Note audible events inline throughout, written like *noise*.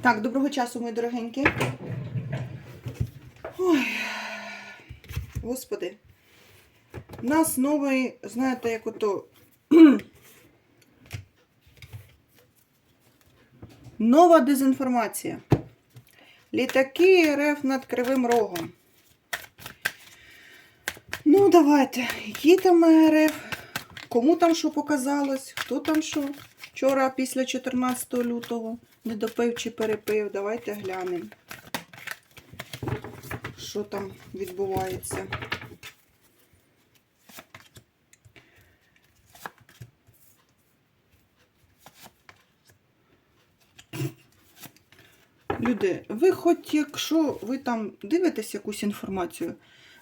Так, доброго часу, мої дорогенькі. Ой, господи. У нас новий, знаєте, як ото. *clears throat* Нова дезінформація. Літаки РФ над Кривим Рогом. Ну, давайте. Які там РФ? Кому там що показалось? Хто там що? Вчора після 14 лютого не допив чи перепив. Давайте глянемо, що там відбувається. Люди, ви хоч якщо ви там дивитесь якусь інформацію,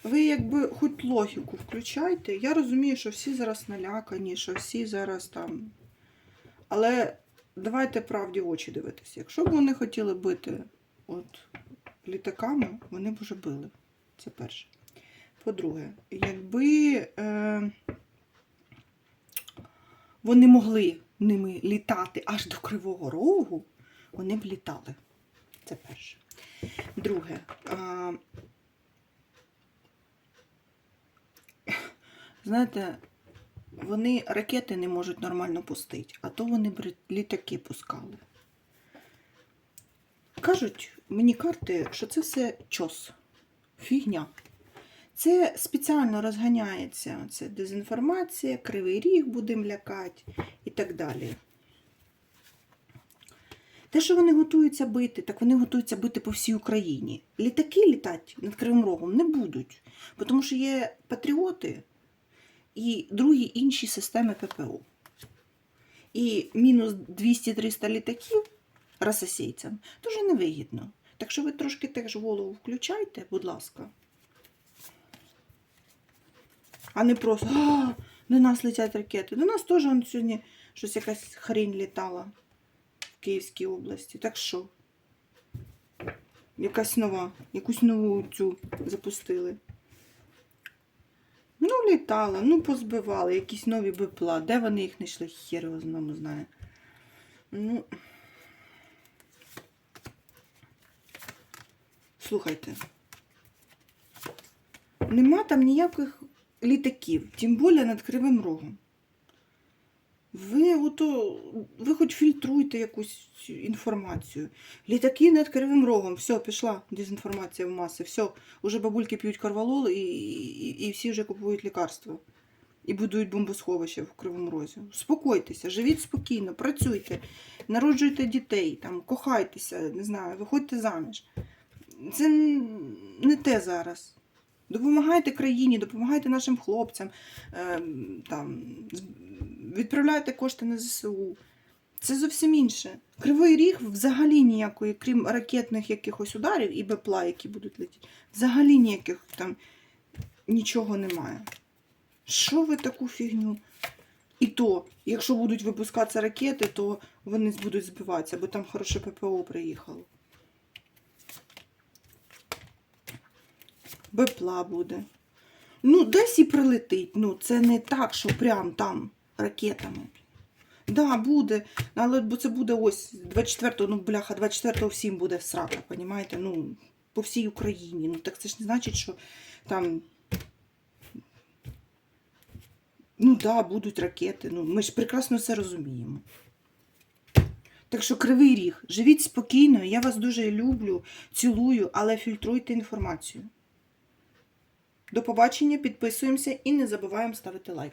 ви якби хоч логіку включайте. Я розумію, що всі зараз налякані, що всі зараз там. Але давайте правді в очі дивитися. Якщо б вони хотіли бити от літаками, вони б вже били. Це перше. По-друге, якби е, вони могли ними літати аж до Кривого Рогу, вони б літали. Це перше. Друге. А, знаєте, вони ракети не можуть нормально пустити, а то вони літаки пускали. Кажуть мені карти, що це все чос, фігня. Це спеціально розганяється. Це дезінформація, кривий ріг будемо лякати і так далі. Те, що вони готуються бити, так вони готуються бити по всій Україні. Літаки літати над Кривим Рогом не будуть, тому що є патріоти і другі інші системи ППО. І мінус 200-300 літаків рососійцям дуже невигідно. Так що ви трошки теж голову включайте, будь ласка. А не просто а, до нас летять ракети. До нас теж сьогодні щось якась хрінь літала в Київській області. Так що? Якась нова, якусь нову цю запустили. Літала, ну позбивали, якісь нові бипла. Де вони їх знайшли? Хір його знову знає. Ну. Слухайте. Нема там ніяких літаків, тим більше над Кривим Рогом. Ви ото, ви хоч фільтруйте якусь інформацію. Літаки над Кривим Рогом. Все, пішла дезінформація в маси. Все, уже бабульки п'ють карвалол і, і, і всі вже купують лікарства. І будують бомбосховище в Кривому Розі. Спокойтеся, живіть спокійно, працюйте, народжуйте дітей, там, кохайтеся, не знаю, виходьте заміж. Це не те зараз. Допомагайте країні, допомагайте нашим хлопцям, ем, там, відправляйте кошти на ЗСУ. Це зовсім інше. Кривий ріг взагалі ніякої, крім ракетних якихось ударів і БПЛА, які будуть летіти, взагалі ніяких там нічого немає. Що ви таку фігню? І то, якщо будуть випускатися ракети, то вони будуть збиватися, бо там хороше ППО приїхало. Бепла буде. Ну, десь і прилетить. Ну, це не так, що прям там ракетами. Да, буде, але це буде ось 24-го, ну, бляха, 24-го всім буде срака, понімаєте? Ну, по всій Україні. Ну, так це ж не значить, що там. Ну, да, будуть ракети. Ну, ми ж прекрасно це розуміємо. Так що кривий ріг, живіть спокійно, я вас дуже люблю, цілую, але фільтруйте інформацію. До побачення, підписуємося і не забуваємо ставити лайк.